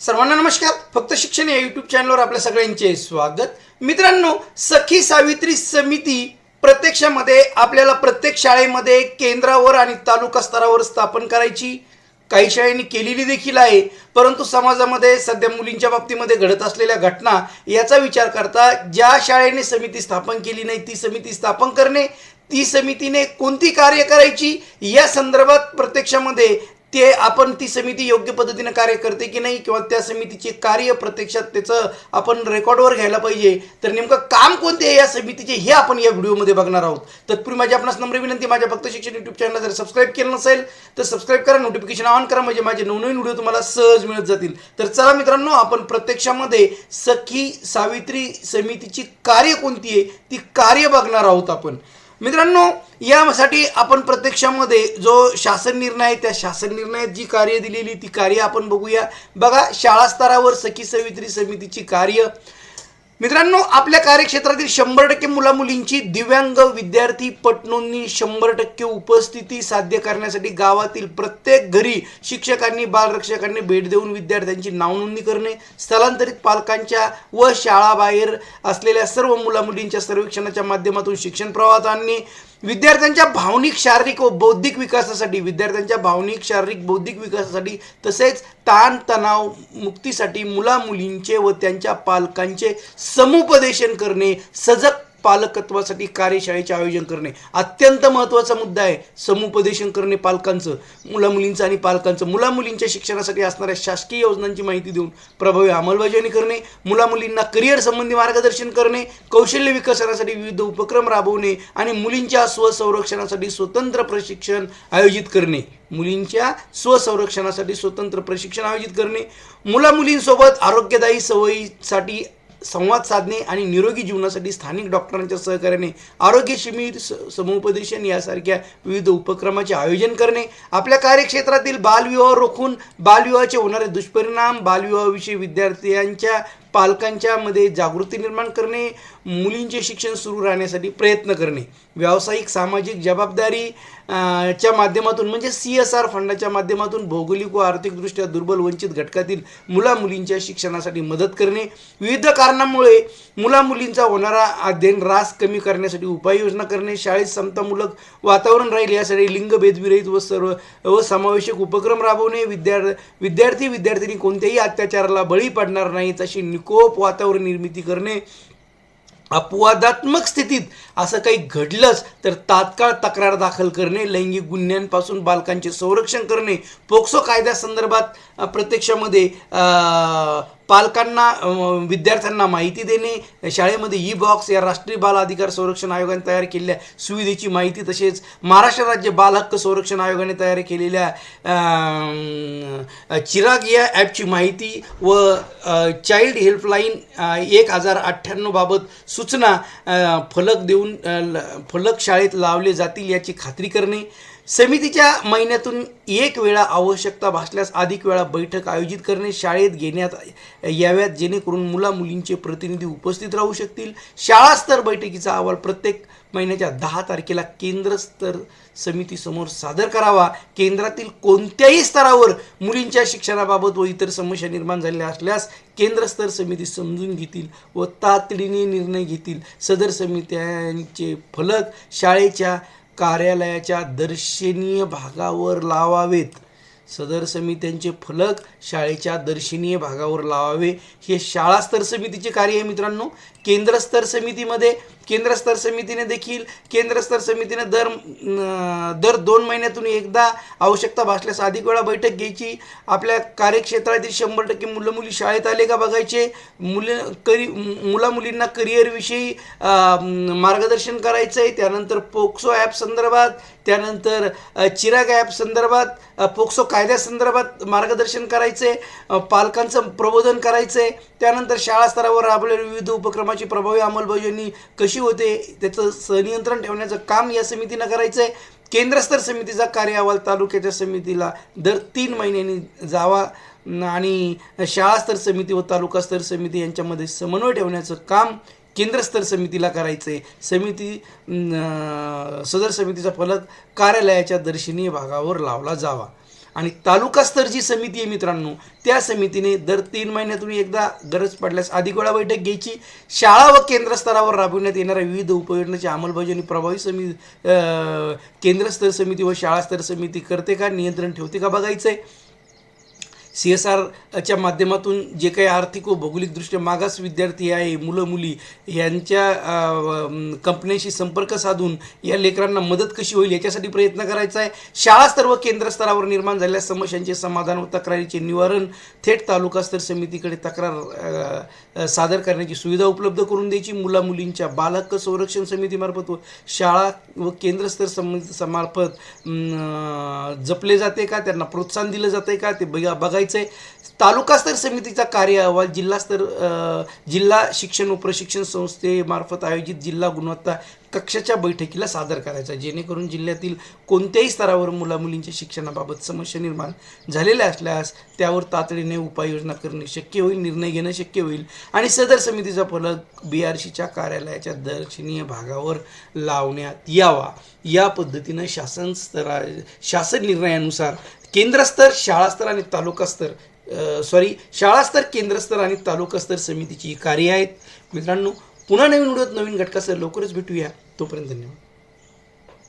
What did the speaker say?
सर्वांना नमस्कार. फक्त शिक्षण या यूट्यूब चॅनलवर आपल्या सगळ्यांचे स्वागत. मित्रांनो सखी सावित्री समिती प्रत्यक्षामध्ये आपल्याला प्रत्येक शाळेमध्ये केंद्रावर आणि तालुका स्तरावर स्थापन करायची काही शाळेंनी केलेली देखील आहे. परंतु समाजामध्ये सध्या मुलींच्या बाबतीमध्ये घडत असलेल्या घटना याचा विचार करता ज्या शाळेने समिती स्थापन केली नाही ती समिती स्थापन करणे ती समितीने कोणती कार्य करायची या संदर्भात प्रत्यक्षामध्ये ते आपण ती समिती योग्य पद्धतीने कार्य करते की नाही किंवा त्या समितीचे कार्य प्रत्यक्षात त्याचं आपण रेकॉर्डवर घ्यायला पाहिजे तर नेमकं काम कोणते आहे या समितीचे हे आपण या व्हिडिओमध्ये बघणार आहोत. तत्पूर्वी माझी आपणास नम्र विनंती माझ्या फक्त शिक्षण युट्यूब चॅनलला जर सबस्क्राईब केलं नसेल तर सबस्क्राईब करा नोटिफिकेशन ऑन करा म्हणजे माझे नवनवीन व्हिडिओ तुम्हाला सहज मिळत जातील. तर चला मित्रांनो आपण प्रत्यक्षामध्ये सखी सावित्री समितीची कार्य कोणती आहे ती कार्य बघणार आहोत आपण. मित्रांनो यासाठी आपण प्रत्यक्षामध्ये जो शासन निर्णय आहे त्या शासन निर्णयात जी कार्य दिलेली ती कार्य आपण बघूया. बघा शाळा स्तरावर सखी सवित्री समितीची कार्य मित्रांनो आपल्या कार्यक्षेत्रातील शंभर टक्के मुला मुलींची दिव्यांग विद्यार्थी पटनोंदणी शंभर टक्के उपस्थिती साध्य करण्यासाठी गावातील प्रत्येक घरी शिक्षकांनी बालरक्षकांनी भेट देऊन विद्यार्थ्यांची नावनोंदणी करणे स्थलांतरित पालकांच्या व शाळाबाहेर असलेल्या सर्व मुला मुलींच्या सर्वेक्षणाच्या माध्यमातून शिक्षण प्रवाहात आणणे विद्यार्थ्यांच्या भावनिक शारीरिक व बौद्धिक विकासासाठी विद्यार्थ्यांच्या भावनिक शारीरिक बौद्धिक विकासासाठी तसेच ताण तणाव मुक्तीसाठी मुलामुलींचे व त्यांच्या पालकांचे समुपदेशन करणे सजग पालकत्वासाठी कार्यशाळेचे आयोजन करणे. अत्यंत महत्त्वाचा मुद्दा आहे समुपदेशन करणे पालकांचं. मुलामुलींचं आणि पालकांचं. मुलामुलींच्या शिक्षणासाठी असणाऱ्या शासकीय योजनांची माहिती देऊन प्रभावी अंमलबजावणी करणे. मुलामुलींना करिअर संबंधी मार्गदर्शन करणे. कौशल्य विकसनासाठी विविध उपक्रम राबवणे आणि मुलींच्या स्वसंरक्षणासाठी स्वतंत्र प्रशिक्षण आयोजित करणे. मुलींच्या स्वसंरक्षणासाठी स्वतंत्र प्रशिक्षण आयोजित करणे. मुलामुलींसोबत आरोग्यदायी सवयीसाठी संवाद साधणे आणि निरोगी जीवनासाठी स्थानिक डॉक्टरांच्या सहकार्याने आरोग्य शिबिर स- समुपदेशन यासारख्या विविध उपक्रमाचे आयोजन करणे आपल्या कार्यक्षेत्रातील बालविवाह रोखून बालविवाहाचे होणारे दुष्परिणाम बालविवाहाविषयी विद्यार्थ्यांच्या पालकांच्या मध्ये जागृती निर्माण करणे मुलींचे शिक्षण सुरू राहण्यासाठी प्रयत्न करणे. व्यावसायिक सामाजिक जबाबदारी च्या माध्यमातून म्हणजे सी एस आर फंडाच्या माध्यमातून भौगोलिक व आर्थिकदृष्ट्या दुर्बल वंचित घटकातील मुला मुलींच्या शिक्षणासाठी मदत करणे. विविध कारणांमुळे मुला मुलींचा होणारा अध्ययन रास कमी करण्यासाठी उपाययोजना करणे शाळेत समतामूलक वातावरण राहील यासाठी लिंगभेदविरहित व सर्व व समावेशक उपक्रम राबवणे. विद्यार्थी विद्यार्थी विद्यार्थिनी कोणत्याही अत्याचाराला बळी पडणार नाहीत अशी विकोप वातावरण निर्मिती करणे अपवादात्मक स्थितीत असं काही घडलंच तर तात्काळ तक्रार दाखल करणे लैंगिक गुन्ह्यांपासून बालकांचे संरक्षण करणे पोक्सो कायद्यासंदर्भात प्रत्यक्षामध्ये पालकांना विद्यार्थ्यांना माहिती देणे शाळेमध्ये ई बॉक्स या राष्ट्रीय बाल अधिकार संरक्षण आयोगाने तयार केलेल्या सुविधेची माहिती तसेच महाराष्ट्र राज्य बाल हक्क संरक्षण आयोगाने तयार केलेल्या चिराग या ॲपची माहिती व चाइल्ड हेल्पलाईन एक हजार अठ्ठ्याण्णव बाबत सूचना फलक देऊन फलक शाळेत लावले जातील याची खात्री करणे. समितीच्या महिन्यातून एक वेळा आवश्यकता भासल्यास अधिक वेळा बैठक आयोजित करणे. शाळेत घेण्यात याव्यात जेणेकरून मुला मुलींचे प्रतिनिधी उपस्थित राहू शकतील. शाळास्तर बैठकीचा अहवाल प्रत्येक महिन्याच्या दहा तारखेला केंद्रस्तर समितीसमोर सादर करावा. केंद्रातील कोणत्याही स्तरावर मुलींच्या शिक्षणाबाबत व इतर समस्या निर्माण झालेल्या असल्यास केंद्रस्तर समिती समजून घेतील व तातडीने निर्णय घेतील. सदर समित्यांचे फलक शाळेच्या कार्यालयाच्या दर्शनीय भागावर लावावेत. सदर समित्यांचे फलक शाळेच्या दर्शनीय भागावर लावावे. हे शाळा स्तर समितीचे कार्य आहे मित्रांनो. केंद्रस्तर समितीमध्ये केंद्रस्तर समितीने देखील केंद्रस्तर समितीने दर दर दोन महिन्यातून एकदा आवश्यकता भासल्यास अधिक वेळा बैठक घ्यायची. आपल्या कार्यक्षेत्रातील शंभर टक्के मुलं मुली शाळेत आले का बघायचे? मुलं करी मुला मुलींना करिअरविषयी मार्गदर्शन करायचं आहे त्यानंतर पोक्सो ॲप संदर्भात त्यानंतर चिराग ॲप संदर्भात पोक्सो कायद्यासंदर्भात मार्गदर्शन करायचं आहे पालकांचं प्रबोधन करायचं आहे त्यानंतर शाळा स्तरावर राबवलेल्या विविध उपक्रमाची प्रभावी अंमलबजावणी कशी होते त्याचं सनियंत्रण ठेवण्याचं काम या समितीनं करायचं आहे केंद्रस्तर समितीचा कार्य अहवाल तालुक्याच्या समितीला दर तीन महिन्यांनी जावा आणि शाळास्तर समिती व तालुकास्तर समिती यांच्यामध्ये समन्वय ठेवण्याचं काम केंद्रस्तर समितीला करायचं आहे समिती सदर समितीचा फलक कार्यालयाच्या दर्शनीय भागावर लावला जावा. आणि तालुकास्तर जी समिती आहे मित्रांनो त्या समितीने दर तीन महिन्यातून एकदा गरज पडल्यास अधिक वेळा बैठक घ्यायची. शाळा व केंद्र स्तरावर राबविण्यात येणाऱ्या विविध उपयोजनाची अंमलबजावणी प्रभावी समिती केंद्रस्तर समिती व शाळास्तर समिती करते का? नियंत्रण ठेवते का? बघायचं आहे सी एस आरच्या माध्यमातून जे काही आर्थिक व भौगोलिकदृष्ट्या मागास विद्यार्थी आहे मुलं मुली यांच्या कंपन्यांशी संपर्क साधून या लेकरांना मदत कशी होईल याच्यासाठी प्रयत्न करायचा आहे. शाळा स्तर व केंद्र स्तरावर निर्माण झालेल्या समस्यांचे समाधान व तक्रारीचे निवारण थेट तालुकास्तर समितीकडे तक्रार सादर करण्याची सुविधा उपलब्ध करून द्यायची. मुला मुलींच्या बालहक्क संरक्षण समितीमार्फत व शाळा व केंद्रस्तर समिती जपले जाते का? त्यांना प्रोत्साहन दिलं जाते का? ते बघा बघायचं आहे तालुकास्तर समितीचा कार्य अहवाल जिल्हा स्तर जिल्हा शिक्षण व प्रशिक्षण संस्थेमार्फत आयोजित जिल्हा गुणवत्ता कक्षाच्या बैठकीला सादर करायचा. जेणेकरून जिल्ह्यातील कोणत्याही स्तरावर मुलामुलींच्या शिक्षणाबाबत समस्या निर्माण झालेल्या असल्यास त्यावर तातडीने उपाययोजना करणे शक्य होईल निर्णय घेणं शक्य होईल आणि सदर समितीचा फलक बी आर सीच्या कार्यालयाच्या दर्शनीय भागावर लावण्यात यावा. या पद्धतीनं शासन स्तरा शासन निर्णयानुसार केंद्रस्तर शाळास्तर आणि तालुकास्तर सॉरी शाळास्तर केंद्रस्तर आणि तालुकास्तर समितीची कार्य आहेत. मित्रांनो पुन्हा नवीन व्हिडिओत नवीन घटकासह लवकरच भेटूया. तोपर्यंत धन्यवाद.